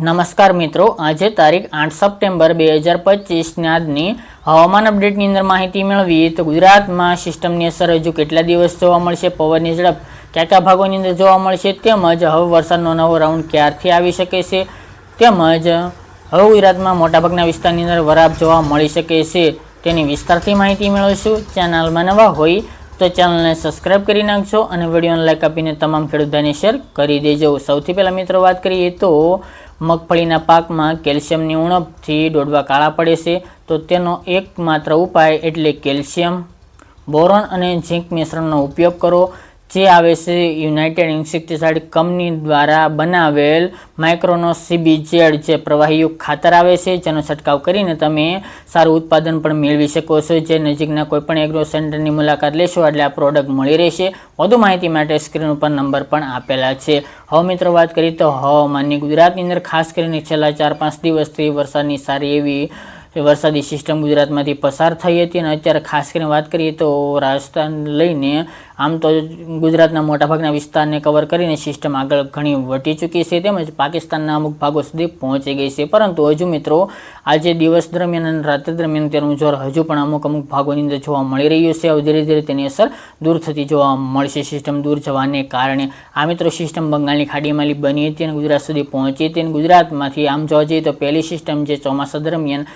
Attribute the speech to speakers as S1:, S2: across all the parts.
S1: નમસ્કાર મિત્રો, આજે તારીખ આઠ સપ્ટેમ્બર બે હજાર પચીસના આજની હવામાન અપડેટની અંદર માહિતી મેળવીએ તો ગુજરાતમાં સિસ્ટમની અસર હજુ કેટલા દિવસ જોવા મળશે, પવનની ઝડપ કયા કયા ભાગોની અંદર જોવા મળશે, તેમજ હવે વરસાદનો નવો રાઉન્ડ ક્યારથી આવી શકે છે, તેમજ હવે ગુજરાતમાં મોટાભાગના વિસ્તારની અંદર વરાપ જોવા મળી શકે છે, તેની વિસ્તારથી માહિતી મેળવીશું. ચેનલમાં નવા હોય તો ચેનલને સબસ્ક્રાઇબ કરી નાખજો અને વિડીયોને લાઇક આપીને તમામ ખેડૂતોને શેર કરી દેજો. સૌથી પહેલાં મિત્રો વાત કરીએ તો મગફળીના પાકમાં કેલ્શિયમની ઉણપથી ડોડવા કાળા પડે છે, તો તેનો એકમાત્ર ઉપાય એટલે કેલ્શિયમ. બોરોન અને ઝીંક મિશ્રણનો ઉપયોગ કરો. જે આવે છે યુનાઇટેડ ઇન્સેક્ટિસાઇડ કંપની દ્વારા બનાવેલ માઇક્રોનો સીબીજેડ જે પ્રવાહીયુક્ત ખાતર આવે છે, જેનો છંટકાવ કરીને તમે સારું ઉત્પાદન પણ મેળવી શકો છો. જે નજીકના કોઈપણ એગ્રો સેન્ટરની મુલાકાત લેશો, એટલે આ પ્રોડક્ટ મળી રહેશે. વધુ માહિતી માટે સ્ક્રીન ઉપર નંબર પણ આપેલા છે. હવે મિત્રો વાત કરીએ તો હવામાનની. ગુજરાતની અંદર ખાસ કરીને છેલ્લા ચાર પાંચ દિવસથી વરસાદની સારી એવી વરસાદી સિસ્ટમ ગુજરાતમાંથી પસાર થઈ હતી. અને અત્યારે ખાસ કરીને વાત કરીએ તો રાજસ્થાન લઈને આમ તો ગુજરાતના મોટાભાગના વિસ્તારને કવર કરીને સિસ્ટમ આગળ ઘણી વટી ચૂકી છે તેમજ પાકિસ્તાનના અમુક ભાગો સુધી પહોંચી ગઈ છે. પરંતુ હજુ મિત્રો, આજે દિવસ દરમિયાન અને રાત્રિ દરમિયાન તેનું જોર હજુ પણ અમુક અમુક ભાગોની અંદર જોવા મળી રહ્યું છે. હવે ધીરે ધીરે તેની અસર દૂર થતી જોવા મળશે. સિસ્ટમ દૂર જવાને કારણે આ મિત્રો સિસ્ટમ બંગાળની ખાડીમાં બની હતી અને ગુજરાત સુધી પહોંચી હતી અને ગુજરાતમાંથી આમ જોવા જઈએ તો પહેલી સિસ્ટમ જે ચોમાસા દરમિયાન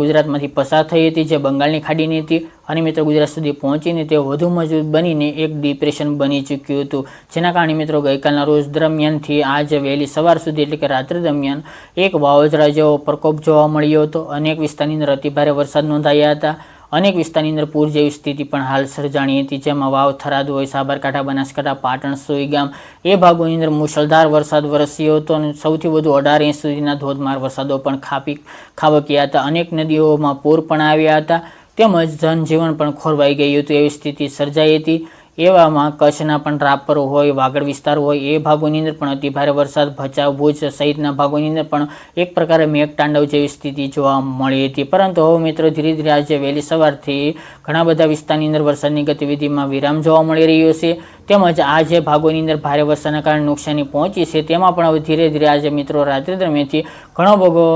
S1: ગુજરાતમાંથી પસાર થઈ હતી, જે બંગાળની ખાડીની હતી અને મિત્રો ગુજરાત સુધી પહોંચીને તે વધુ મજબૂત બનીને એક ડિપ્રેશન બની ચૂક્યું હતું. જેના કારણે મિત્રો ગઈકાલના રોજ દરમિયાનથી આજ વહેલી સવાર સુધી એટલે કે રાત્રિ દરમિયાન એક વાવાઝોડા જેવો પ્રકોપ જોવા મળ્યો હતો. અનેક વિસ્તારની અંદર અતિભારે વરસાદ નોંધાયા હતા. અનેક વિસ્તારની અંદર પૂર જેવી સ્થિતિ પણ હાલ સર્જાણી હતી. જેમાં વાવ, થરાદ, હોય સાબરકાંઠા, બનાસકાંઠા, પાટણ સોઈગામ એ ભાગોની અંદર મુશળધાર વરસાદ વરસ્યો હતો અને સૌથી વધુ અઢાર ઇંચ સુધીના ધોધમાર વરસાદો પણ ખાપી ખાબક્યા હતા. અનેક નદીઓમાં પૂર પણ આવ્યા હતા. તેમજ જનજીવન પણ ખોરવાઈ ગયું હતું એવી સ્થિતિ સર્જાઈ હતી. એવામાં કચ્છના પણ રાપર હોય, વાગડ વિસ્તાર હોય, એ ભાગોની અંદર પણ અતિભારે વરસાદ, ભચાઉ, ભુજ સહિતના ભાગોની અંદર પણ એક પ્રકારે મેઘતાંડવ જેવી સ્થિતિ જોવા મળી હતી. પરંતુ હવે મિત્રો ધીરે ધીરે આજે વહેલી સવારથી ઘણા બધા વિસ્તારની અંદર વરસાદની ગતિવિધિમાં વિરામ જોવા મળી રહ્યો છે. તેમજ આ જે ભાગોની અંદર ભારે વરસાદના કારણે નુકસાની પહોંચી છે, તેમાં પણ હવે ધીરે ધીરે આજે મિત્રો રાત્રિ દરમિયાનથી ઘણો બધો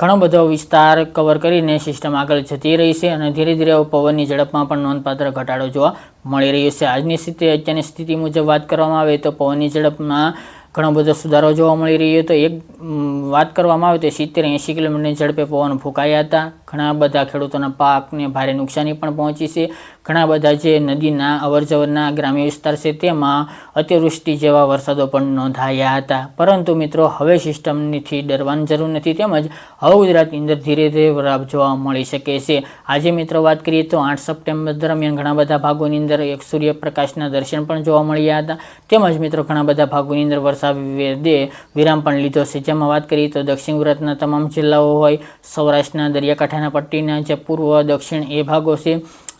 S1: ઘણો બધો વિસ્તાર કવર કરીને સિસ્ટમ આગળ જતી રહી છે અને ધીરે ધીરે પવનની ઝડપમાં પણ નોંધપાત્ર ઘટાડો જોવા મળી રહ્યો છે. આજની સ્થિતિ, અત્યારની સ્થિતિ મુજબ વાત કરવામાં આવે તો પવનની ઝડપમાં ઘણો બધો સુધારો જોવા મળી રહ્યો હતો. એક વાત કરવામાં આવે તો સિત્તેર એંશી કિલોમીટરની ઝડપે પવન ફૂંકાયા હતા. ઘણા બધા ખેડૂતોના પાકને ભારે નુકસાની પણ પહોંચી છે. ઘણા બધા જે નદીના અવરજવરના ગ્રામ્ય વિસ્તાર છે તેમાં અતિવૃષ્ટિ જેવા વરસાદો પણ નોંધાયા હતા. પરંતુ મિત્રો, હવે સિસ્ટમથી ડરવાની જરૂર નથી, તેમજ હવે ગુજરાતની અંદર ધીરે ધીરે વરાપ જોવા મળી શકે છે. આજે મિત્રો વાત કરીએ તો આઠ સપ્ટેમ્બર દરમિયાન ઘણા બધા ભાગોની અંદર એક સૂર્યપ્રકાશના દર્શન પણ જોવા મળ્યા હતા. તેમજ મિત્રો, ઘણા બધા ભાગોની અંદર વરસાદ દે વિરામ પણ લીધો છે. જેમાં વાત કરીએ તો દક્ષિણ ગુજરાતના તમામ જિલ્લાઓ હોય, સૌરાષ્ટ્રના દરિયાકાંઠાના પટ્ટીના જે પૂર્વ દક્ષિણ એ ભાગો છે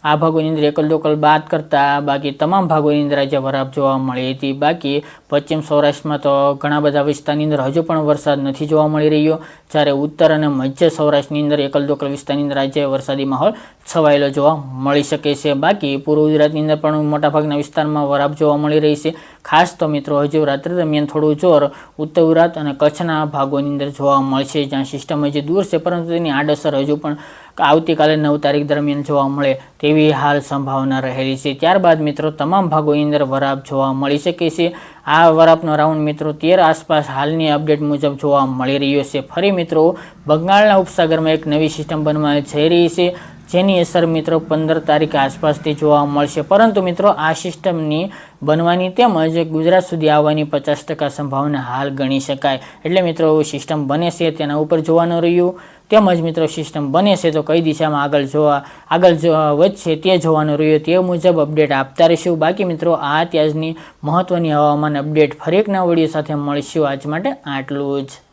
S1: આ ભાગોની અંદર એકલ દોકલ બાદ કરતાં બાકી તમામ ભાગોની અંદર આજે વરાપ જોવા મળી હતી. બાકી પશ્ચિમ સૌરાષ્ટ્રમાં તો ઘણા બધા વિસ્તારની અંદર હજુ પણ વરસાદ નથી જોવા મળી રહ્યો. જ્યારે ઉત્તર અને મધ્ય સૌરાષ્ટ્રની અંદર એકલ દોકલ વિસ્તારની અંદર આજે વરસાદી માહોલ છવાયેલો જોવા મળી શકે છે. બાકી પૂર્વ ગુજરાતની અંદર પણ મોટાભાગના વિસ્તારમાં વરાપ જોવા મળી રહી છે. ખાસ તો મિત્રો હજુ રાત્રિ દરમિયાન થોડું જોર ઉત્તર ગુજરાત અને કચ્છના ભાગોની અંદર જોવા મળશે, જ્યાં સિસ્ટમ હજી દૂર છે, પરંતુ તેની આડઅસર હજુ પણ આવતીકાલે નવ તારીખ દરમિયાન જોવા મળે તેવી હાલ સંભાવના રહેલી છે. ત્યારબાદ મિત્રો, તમામ ભાગોની અંદર વરાપ જોવા મળી શકે છે. આ વરાપનો રાઉન્ડ મિત્રો, તેર આસપાસ હાલની અપડેટ મુજબ જોવા મળી રહ્યો છે. ફરી મિત્રો, બંગાળના ઉપસાગરમાં એક નવી સિસ્ટમ બનવા જઈ રહી છે. જેની અસર મિત્રો પંદર તારીખ આસપાસથી જોવા મળશે. પરંતુ મિત્રો આ સિસ્ટમની બનવાની તેમજ ગુજરાત સુધી આવવાની પચાસ ટકા સંભાવના હાલ ગણી શકાય. એટલે મિત્રો સિસ્ટમ બને છે તેના ઉપર જોવાનું રહ્યું. તેમજ મિત્રો સિસ્ટમ બને છે તો કઈ દિશામાં આગળ જોવા, આગળ વધશે તે જોવાનું રહ્યું. તે મુજબ અપડેટ આપતા રહીશું. બાકી મિત્રો આ ત્યાજની મહત્ત્વની હવામાન અપડેટ ફરી એક નવા સાથે મળીશું. આજ માટે આટલું જ.